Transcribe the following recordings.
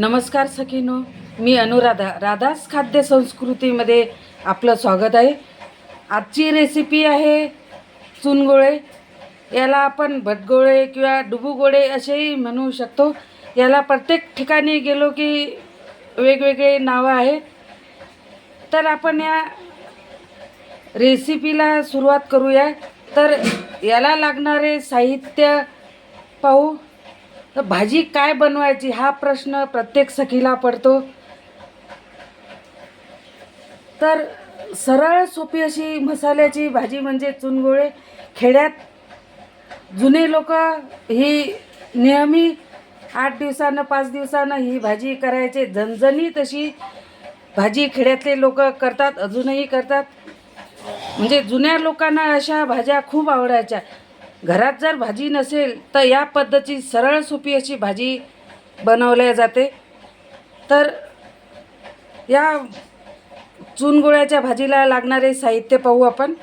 नमस्कार सखीनो मी अनुराधा राधास खाद्य संस्कृतीमध्ये आपलं स्वागत आहे. आजची रेसिपी आहे चुनगोळे. याला आपण भटगोळे किंवा डुबुगोळे असेही म्हणू शकतो. याला प्रत्येक ठिकाणी गेलो की वेगवेगळे नावं आहे. तर आपण या रेसिपीला सुरुवात करूया. तर याला लागणारे साहित्य पाहू. तर भाजी काय बनवायची हा प्रश्न प्रत्येक सखीला पडतो. तर सरळ सोपी अशी मसाल्याची भाजी म्हणजे चुनगोळे. खेड्यात जुने लोक ही नेहमी आठ दिवसानं पाच दिवसानं ही भाजी करायचे. झणझणी तशी भाजी खेड्यातले लोक करतात अजूनही करतात. म्हणजे जुन्या लोकांना अशा भाज्या खूप आवडायच्या. घरात जर भाजी नसेल तर या पद्धती सरळ सोपी अशी भाजी बनवल्या जाते. तर या चुनगुळ्याच्या भाजीला लागणारे साहित्य पाहू आपण.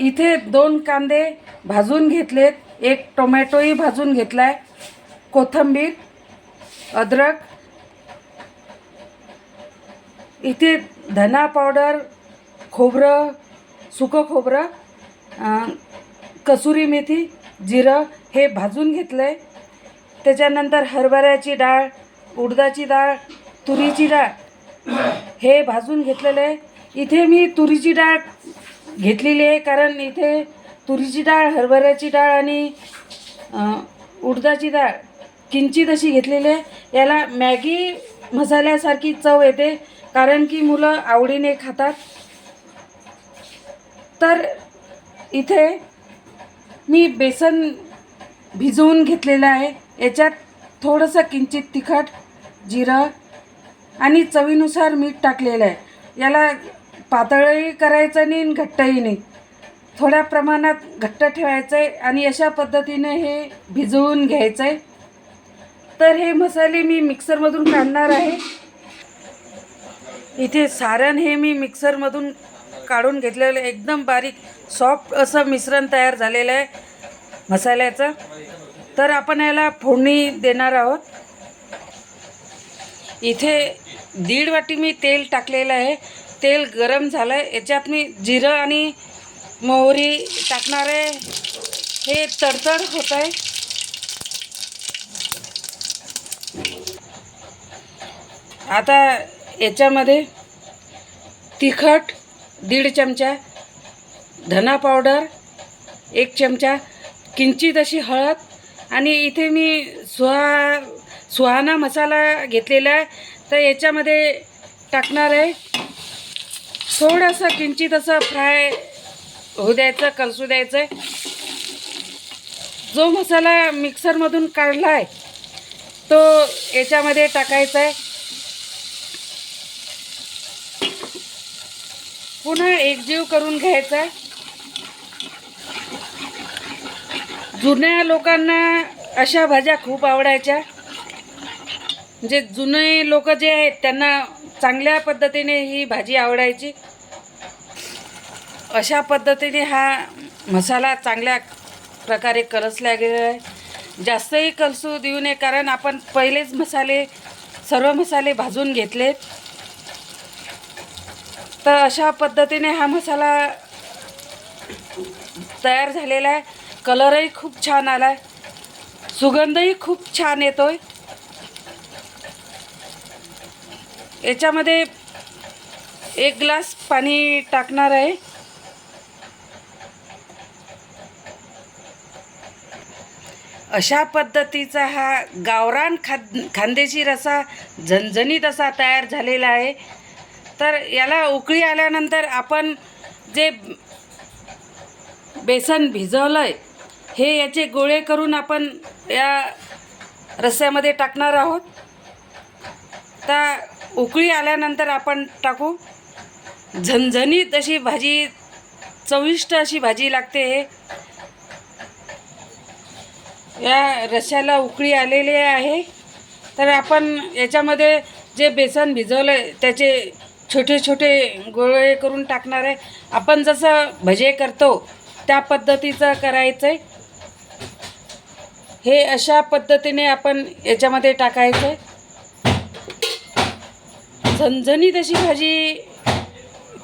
इथे दोन कांदे भाजून घेतलेत. एक टोमॅटोही भाजून घेतला आहे कोथिंबीर अद्रक. इथे धना पावडर खोबरं सुकं खोबरं. कसुरी मेथी जिरं हे भाजून घेतलं आहे त्याच्यानंतर हरभऱ्याची डाळ उडदाची डाळ तुरीची डाळ हे भाजून घेतलेलं आहे. इथे मी तुरीची डाळ घेतलेली आहे कारण इथे तुरीची डाळ हरभऱ्याची डाळ आणि उडदाची डाळ किंचित अशी घेतलेली आहे. याला मॅगी मसाल्यासारखी चव येते कारण की मुलं आवडीने खातात. तर इथे मी बेसन भिजवून घेतलेलं आहे. याच्यात थोडंसं किंचित तिखट जिरं आणि चवीनुसार मीठ टाकलेलं आहे. याला पातळही करायचं नाही आणि घट्टही नाही. थोड्या प्रमाणात घट्ट ठेवायचं आहे आणि अशा पद्धतीने हे भिजवून घ्यायचं आहे तर हे मसाले मी मिक्सरमधून काढणार आहे. इथे सारण हे मी मिक्सरमधून काढून घेतलेलं एकदम बारीक सॉफ्ट असं मिश्रण तयार झालेलं आहे मसाल्याचं. तर आपण याला फोडणी देणार आहोत. इथे दीड वाटी मी तेल टाकलेलं आहे. तेल गरम झालं आहे याच्यात मी जिरं आणि मोहरी टाकणार आहे. हे तडतड होत आहे. आता याच्यामध्ये तिखट दीड चमचा धना पावडर एक चमचा किंचित अशी हळद आणि इथे मी सुहा सुहाना मसाला घेतलेला आहे. तर याच्यामध्ये टाकणार आहे. थोडंसं किंचित असं फ्राय होऊ द्यायचं कलसू द्यायचं आहे जो मसाला मिक्सरमधून काढला आहे तो याच्यामध्ये टाकायचा आहे पुन्हा एकजीव करून घ्यायचा. जुन्या लोकांना अशा भाज्या खूप आवडायच्या. म्हणजे जुने लोक जे आहेत त्यांना चांगल्या पद्धतीने ही भाजी आवडायची. अशा पद्धतीने हा मसाला चांगल्या प्रकारे कलसला गेलेला आहे. जास्तही कलसू देऊ नये कारण आपण पहिलेच मसाले सर्व मसाले भाजून घेतलेत. तर अशा पद्धतीने हा मसाला तयार झालेला आहे. कलरही खूप छान आला आहे सुगंधही खूप छान येतो आहे याच्यामध्ये एक ग्लास पाणी टाकणार आहे. अशा पद्धतीचा हा गावरान खाद खांदेशी रसा झणझणीत असा तयार झालेला आहे. तर याला उकळी आल्यानंतर आपण जे बेसन भिजवलं आहे हे याचे गोळे करून आपण या रस्स्यामध्ये टाकणार आहोत. तर उकळी आल्यानंतर आपण टाकू. झणझणीत अशी भाजी चविष्ट अशी भाजी लागते हे. या रश्याला उकळी आलेली आहे. तर आपण याच्यामध्ये जे बेसन भिजवलं आहे त्याचे छोटे छोटे गोळे करून टाकणार आहे. आपण जसं भजे करतो त्या पद्धतीचं करायचं आहे हे अशा पद्धतीने आपण याच्यामध्ये टाकायचं आहे झणझणीत अशी भाजी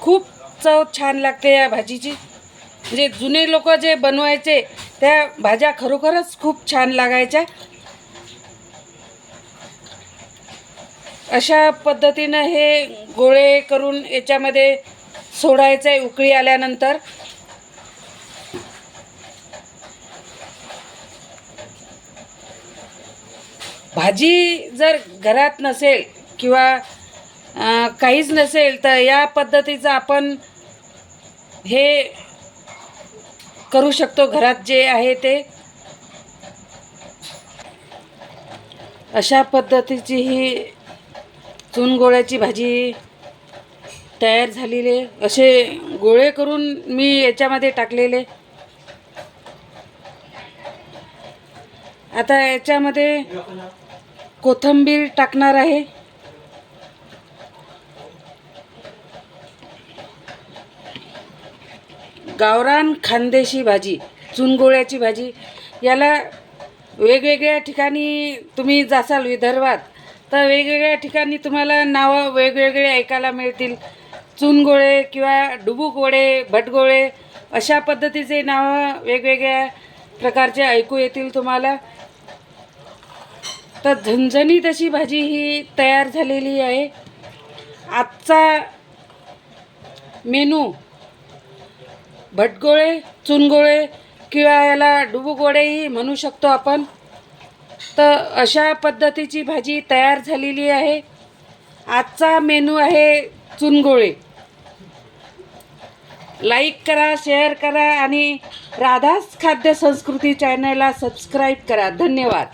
खूप चव छान लागते या भाजीची. म्हणजे जुने लोक जे बनवायचे त्या भाज्या खरोखरच खूप छान लागायच्या. अशा पद्धतीनं हे गोळे करून याच्यामध्ये सोडायचं आहे उकळी आल्यानंतर. भाजी जर घरात नसेल किंवा काहीच नसेल तर या पद्धतीचं आपण हे करू शकतो घरात जे आहे ते. अशा पद्धतीची ही चुनगोळ्याची भाजी तयार झालेली आहे. असे गोळे करून मी याच्यामध्ये टाकलेले. आता याच्यामध्ये कोथंबीर टाकणार आहे. गावरान खानदेशी भाजी चुनगोळ्याची भाजी. याला वेगवेगळ्या ठिकाणी तुम्ही जासाल विदर्भात तर वेगवेगळ्या ठिकाणी तुम्हाला नावं वेगवेगळे ऐकायला मिळतील. चुनगोळे किंवा डुबुकोळे भटगोळे अशा पद्धतीचे नावं वेगवेगळ्या प्रकारचे ऐकू येतील तुम्हाला. तर झणझणीत अशी भाजी ही तयार झालेली आहे. आजचा मेनू भटगोळे चुनगोळे किंवा याला डुबुगोळेही म्हणू शकतो आपण. तर अशा पद्धतीची भाजी तयार झालेली आहे. आजचा मेनू आहे चुनगोळे. लाईक करा शेअर करा आणि राधास खाद्य संस्कृती चॅनलला सबस्क्राईब करा. धन्यवाद.